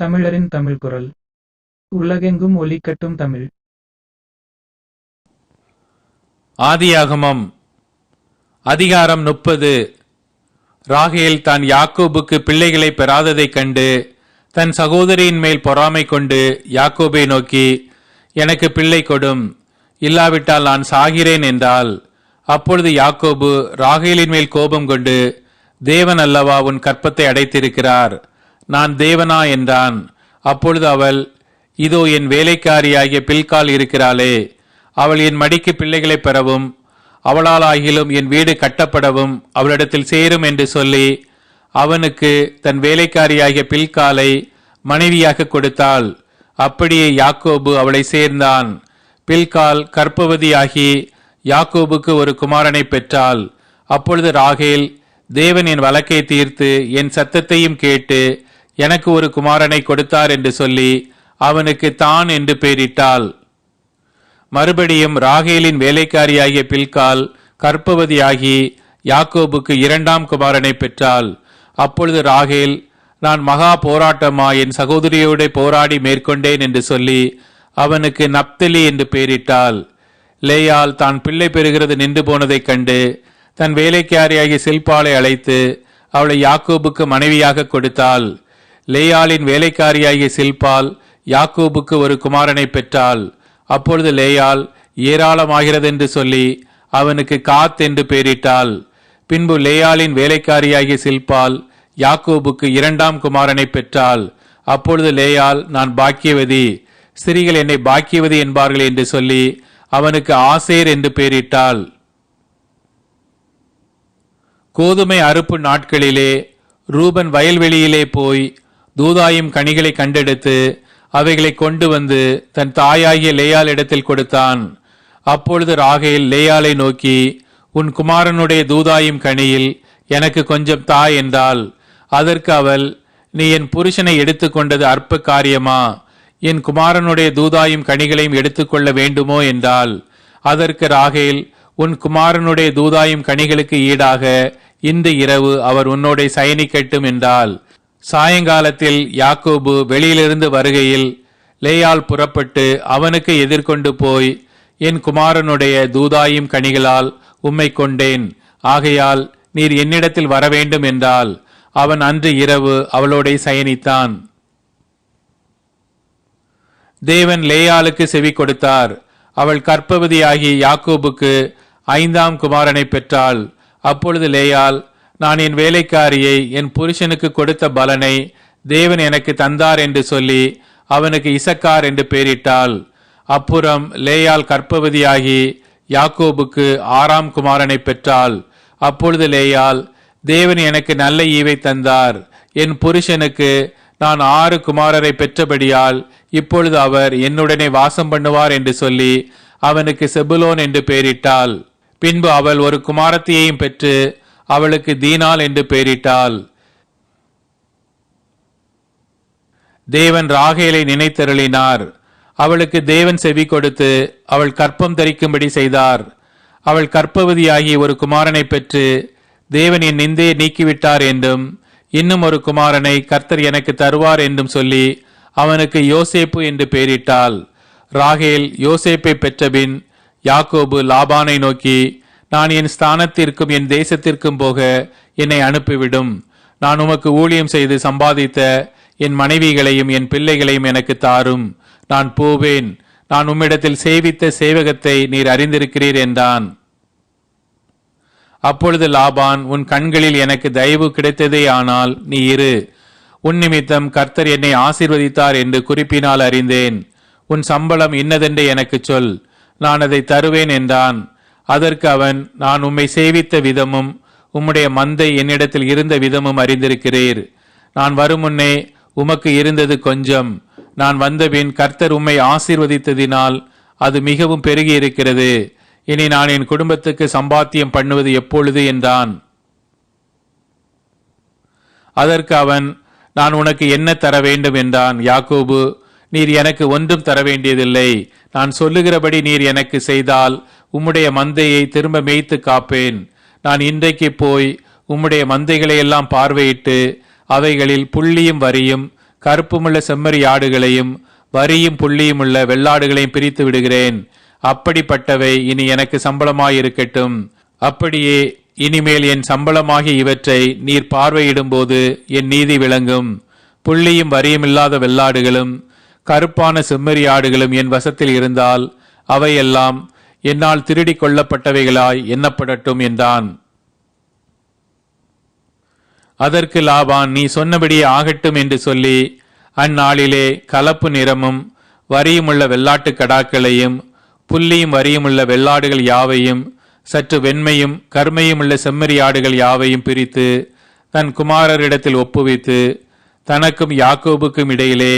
தமிழரின் தமிழ் குரல். உலகெங்கும் ஒலிக்கட்டும் தமிழ். ஆதியாகமம். அதிகாரம் முப்பது. ராகேல் தான் யாக்கோபுக்கு பிள்ளைகளை பெறாததைக் கண்டு தன் சகோதரியின் மேல் பொறாமை கொண்டு யாக்கோபை நோக்கி எனக்கு பிள்ளை கொடும். இல்லாவிட்டால் நான் சாகிறேன் என்றால் அப்பொழுது யாக்கோபு ராகேலின் மேல் கோபம் கொண்டு தேவன் அல்லவா உன் கற்பத்தை அடைத்திருக்கிறார்? நான் தேவனா என்றான். அப்பொழுது அவள் இதோ என் வேலைக்காரியாகிய பில்கால் இருக்கிறாளே அவள் என் மடிக்கு பிள்ளைகளை பெறவும் அவளால் ஆகிலும் என் வீடு கட்டப்படவும் அவளிடத்தில் சேரும் என்று சொல்லி அவனுக்கு தன் வேலைக்காரியாகிய பில்காலை மனைவியாக கொடுத்தாள். அப்படியே யாக்கோபு அவளை சேர்ந்தான். பில்கால் கற்பவதியாகி யாக்கோபுக்கு ஒரு குமாரனை பெற்றாள். அப்பொழுது ராகேல் தேவன் என் வழக்கை தீர்த்து என் சத்தத்தையும் கேட்டு எனக்கு ஒரு குமாரனை கொடுத்தார் என்று சொல்லி அவனுக்கு தான் என்று பெயரிட்டாள் மறுபடியும் ராகேலின் வேலைக்காரியாகிய பில்கால் கற்பவதியாகி யாக்கோபுக்கு இரண்டாம் குமாரனை பெற்றாள். அப்பொழுது ராகேல் நான் மகா போராட்டமா? என் சகோதரியோட போராடி மேற்கொண்டேன் என்று சொல்லி அவனுக்கு நப்தலி என்று பெயரிட்டாள் லேயால் தான் பிள்ளை பெறுகிறது நின்று போனதைக் கண்டு தன் வேலைக்காரியாகிய சில்பாலை அழைத்து அவளை யாக்கோபுக்கு மனைவியாக கொடுத்தாள். லேயாளின் வேலைக்காரியாகிய சில்பால் யாக்கோபுக்கு ஒரு குமாரனை பெற்றாள். அப்பொழுது லேயாள் ஏராளமாகிறதென்று சொல்லி அவனுக்கு காத் என்று பெயரிட்டாள். பின்பு லேயாளின் வேலைக்காரியாகிய சில்பால் யாக்கோபுக்கு இரண்டாம் குமாரனை பெற்றாள். அப்பொழுது லேயாள் நான் பாக்கியவதி. ஸ்திரீகள் என்னை பாக்கியவதி என்பார்கள் என்று சொல்லி அவனுக்கு ஆசேர் என்று பெயரிட்டாள். கோதுமை அறுப்பு நாட்களிலே ரூபன் வயல்வெளியிலே போய் தூதாயும் கனிகளை கண்டெடுத்து அவைகளை கொண்டு வந்து தன் தாயாகிய லேயால் இடத்தில் கொடுத்தான். அப்பொழுது ராகேல் லேயாலை நோக்கி உன் குமாரனுடைய தூதாயும் கனியில் எனக்கு கொஞ்சம் தா என்றாள். அதற்கு அவள் நீ என் புருஷனை எடுத்துக்கொண்டது அற்ப காரியமா? என் குமாரனுடைய தூதாயும் கனிகளையும் எடுத்துக்கொள்ள வேண்டுமோ? என்றாள். அதற்கு ராகேல் உன் குமாரனுடைய தூதாயும் கனிகளுக்கு ஈடாக இந்த இரவு அவர் உன்னோட சயனிக்கட்டும் என்றாள். சாயங்காலத்தில் யாக்கோபு வெளியிலிருந்து வருகையில் லேயால் புறப்பட்டு அவனுக்கு எதிர்கொண்டு போய் என் குமாரனுடைய தூதாயும் கனிகளால் உம்மை கொண்டேன். ஆகையால் நீர் என்னிடத்தில் வரவேண்டும் என்றால் அவன் அன்று இரவு அவளோட சயனித்தான். தேவன் லேயாளுக்கு செவி கொடுத்தார். அவள் கற்பவதியாகி யாக்கோபுக்கு ஐந்தாம் குமாரனை பெற்றாள். அப்பொழுது லேயால் நான் என் வேலைக்காரியை என் புருஷனுக்கு கொடுத்த பலனை தேவன் எனக்கு தந்தார் என்று சொல்லி அவனுக்கு இசக்கார் என்று பெயரிட்டாள் அப்புறம் லேயால் கற்பவதியாகி யாக்கோபுக்கு ஆறாம் குமாரனை பெற்றாள். அப்பொழுது லேயால் தேவன் எனக்கு நல்ல ஈவை தந்தார். என் புருஷனுக்கு நான் ஆறு குமாரரை பெற்றபடியால் இப்பொழுது அவர் என்னுடனே வாசம் பண்ணுவார் என்று சொல்லி அவனுக்கு செபுலோன் என்று பெயரிட்டாள் பின்பு அவள் ஒரு குமாரத்தியையும் பெற்று அவளுக்கு தீனாள் என்று பெயரிட்டாள் தேவன் ராகேலை நினைத்தருளினார். அவளுக்கு தேவன் செவி கொடுத்து அவள் கற்பம் தரிக்கும்படி செய்தார். அவள் கற்பவதியாகி ஒரு குமாரனை பெற்று தேவன் என் நிந்தையை நீக்கிவிட்டார் என்றும் இன்னும் ஒரு குமாரனை கர்த்தர் எனக்கு தருவார் என்றும் சொல்லி அவனுக்கு யோசேப்பு என்று பெயரிட்டாள் ராகேல் யோசேப்பை பெற்றபின் யாக்கோபு லாபானை நோக்கி நான் என் ஸ்தானத்திற்கும் என் தேசத்திற்கும் போக என்னை அனுப்பிவிடும். நான் உமக்கு ஊழியம் செய்து சம்பாதித்த என் மனைவிகளையும் என் பிள்ளைகளையும் எனக்கு தாரும். நான் போவேன். நான் உம்மிடத்தில் சேவித்த சேவகத்தை நீர் அறிந்திருக்கிறீர் என்றான். அப்பொழுது லாபான் உன் கண்களில் எனக்கு தயவு கிடைத்ததே ஆனால் நீ இரு. உன் நிமித்தம் கர்த்தர் என்னை ஆசீர்வதித்தார் என்று குறிப்பினால் அறிந்தேன். உன் சம்பளம் இன்னதென்று எனக்கு சொல். நான் அதை தருவேன் என்றான். அதற்கு அவன் நான் உம்மை சேவித்த விதமும் உம்முடைய மந்தை என்னிடத்தில் இருந்த விதமும் அறிந்திருக்கிறீர். நான் வருமுன்னே உமக்கு இருந்தது கொஞ்சம். நான் வந்தபின் கர்த்தர் உம்மை ஆசீர்வதித்ததினால் அது மிகவும் பெருகி இருக்கிறது இனி நான் என் குடும்பத்துக்கு சம்பாத்தியம் பண்ணுவது எப்பொழுது? என்றான். அதற்கு அவன் நான் உனக்கு என்ன தர வேண்டும்? என்றான். யாக்கோபு நீர் எனக்கு ஒன்றும் தர வேண்டியதில்லை. நான் சொல்லுகிறபடி நீர் எனக்கு செய்தால் உம்முடைய மந்தையை திரும்ப மேய்த்து காப்பேன். நான் இன்றைக்கு போய் உம்முடைய மந்தைகளையெல்லாம் பார்வையிட்டு அவைகளில் புள்ளியும் வரியும் கருப்புமுள்ள செம்மறி ஆடுகளையும் வரியும் புள்ளியுமுள்ள வெள்ளாடுகளையும் பிரித்து விடுகிறேன். அப்படிப்பட்டவை இனி எனக்கு சம்பளமாயிருக்கட்டும். அப்படியே இனிமேல் என் சம்பளமாகிய இவற்றை நீர் பார்வையிடும்போது என் நீதி விளங்கும். புள்ளியும் வரியும் இல்லாத வெள்ளாடுகளும் கருப்பான செம்மறி ஆடுகளும் என் வசத்தில் இருந்தால் அவையெல்லாம் என்னால் திருடிக் கொள்ளப்பட்டவைகளாய் எண்ணப்படட்டும் என்றான். அதற்கு லாபான் நீ சொன்னபடியே ஆகட்டும் என்று சொல்லி அந்நாளிலே கலப்பு நிறமும் வரியுமுள்ள வெள்ளாட்டு கடாக்களையும் புள்ளியும் வரியுமுள்ள வெள்ளாடுகள் யாவையும் சற்று வெண்மையும் கருமையுமுள்ள செம்மறியாடுகள் செம்மறி ஆடுகள் யாவையும் பிரித்து தன் குமாரரிடத்தில் ஒப்புவித்து தனக்கும் யாக்கோபுக்கும் இடையிலே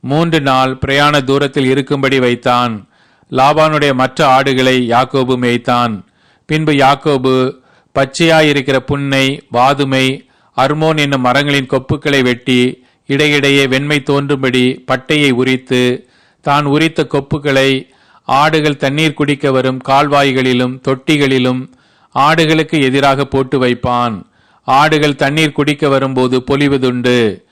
மூன்று நாள் பிரயாண தூரத்தில் இருக்கும்படி வைத்தான். லாபானுடைய மற்ற ஆடுகளை யாக்கோபு மேய்த்தான். பின்பு யாக்கோபு பச்சையாயிருக்கிற புன்னை வாதுமை அர்மோன் என்னும் மரங்களின் கொப்புக்களை வெட்டி இடையிடையே வெண்மை தோன்றும்படி பட்டையை உரித்து தான் உரித்த கொப்புகளை ஆடுகள் தண்ணீர் குடிக்க வரும் கால்வாய்களிலும் தொட்டிகளிலும் ஆடுகளுக்கு எதிராக போட்டு வைப்பான். ஆடுகள் தண்ணீர் குடிக்க வரும்போது பொலிவதுண்டு.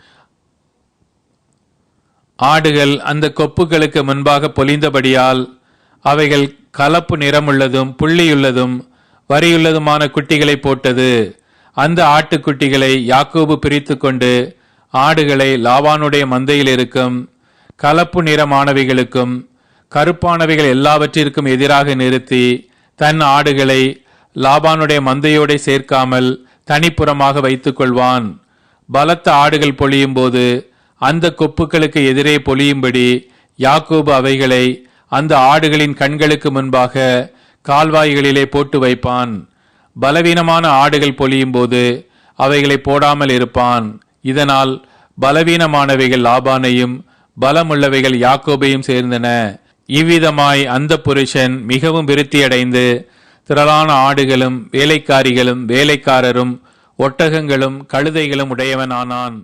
ஆடுகள் அந்த கொப்புகளுக்கு முன்பாக பொலிந்தபடியால் அவைகள் கலப்பு நிறமுள்ளதும் புள்ளியுள்ளதும் வரியுள்ளதுமான குட்டிகளை போட்டது. அந்த ஆட்டுக்குட்டிகளை யாக்கோபு பிரித்து கொண்டு ஆடுகளை லாவானுடைய மந்தையில் இருக்கும் கலப்பு நிறமானவைகளுக்கும் கருப்பானவைகள் எல்லாவற்றிற்கும் எதிராக நிறுத்தி தன் ஆடுகளை லாபானுடைய மந்தையோடு சேர்க்காமல் தனிப்புறமாக வைத்துக் கொள்வான். பலத்த ஆடுகள் பொழியும் போது அந்த கொப்புக்களுக்கு எதிரே பொழியும்படி யாக்கோபு அவைகளை அந்த ஆடுகளின் கண்களுக்கு முன்பாக கால்வாய்களிலே போட்டு வைப்பான். பலவீனமான ஆடுகள் பொழியும் போது அவைகளை போடாமல் இருப்பான். இதனால் பலவீனமானவைகள் லாபானையும் பலமுள்ளவைகள் யாக்கோபையும் சேர்ந்தன. இவ்விதமாய் அந்த புருஷன் மிகவும் விருத்தியடைந்து திரளான ஆடுகளும் வேலைக்காரிகளும் வேலைக்காரரும் ஒட்டகங்களும் கழுதைகளும் உடையவனானான்.